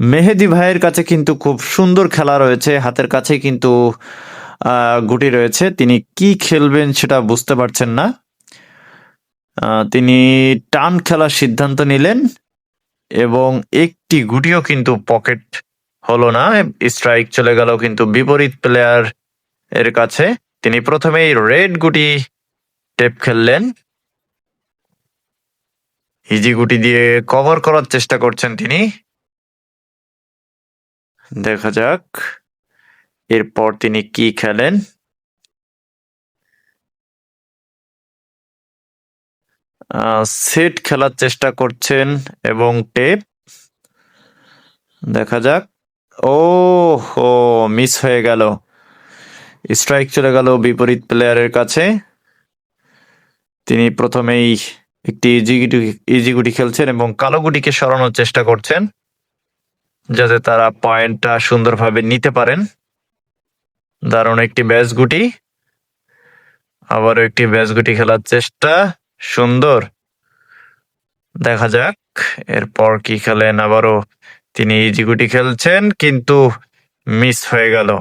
মেহেদি ভাইয়ের কাছে কিন্তু খুব সুন্দর খেলা রয়েছে। হাতের কাছে কিন্তু গুটি রয়েছে। তিনি কি খেলবেন সেটা বুঝতে পারছেন না। তিনি টান খেলার সিদ্ধান্ত নিলেন এবং একটি গুটিও কিন্তু পকেট হলো না, স্ট্রাইক চলে গেল কিন্তু বিপরীত প্লেয়ার এর কাছে। তিনি প্রথমেই রেড গুটি টেপ খেললেন। ইজি গুটি দিয়ে কভার করার চেষ্টা করছেন তিনি। দেখা যাক। এরপর তিনি কি খেলেন? সেট খেলার চেষ্টা করছেন এবং টেপ। দেখা যাক। ও হো মিস হয়ে গেল। স্ট্রাইক চলে গেল বিপরীত প্লেয়ারের কাছে। তিনি প্রথমেই একটি ইজি গুটি ইজি গুটি খেলছেন এবং কালো গুটিকে সরানোর চেষ্টা করছেন। যাতে তারা পয়েন্টটা সুন্দরভাবে নিতে পারেন। দারুণ একটি ব্যাস গুটি। আবারও একটি ব্যাস গুটি খেলার চেষ্টা। সুন্দর। দেখা যাক, এরপর কি খেলেন। আবারও তিনি ইজি গুটি খেলছেন, কিন্তু মিস হয়ে গেল।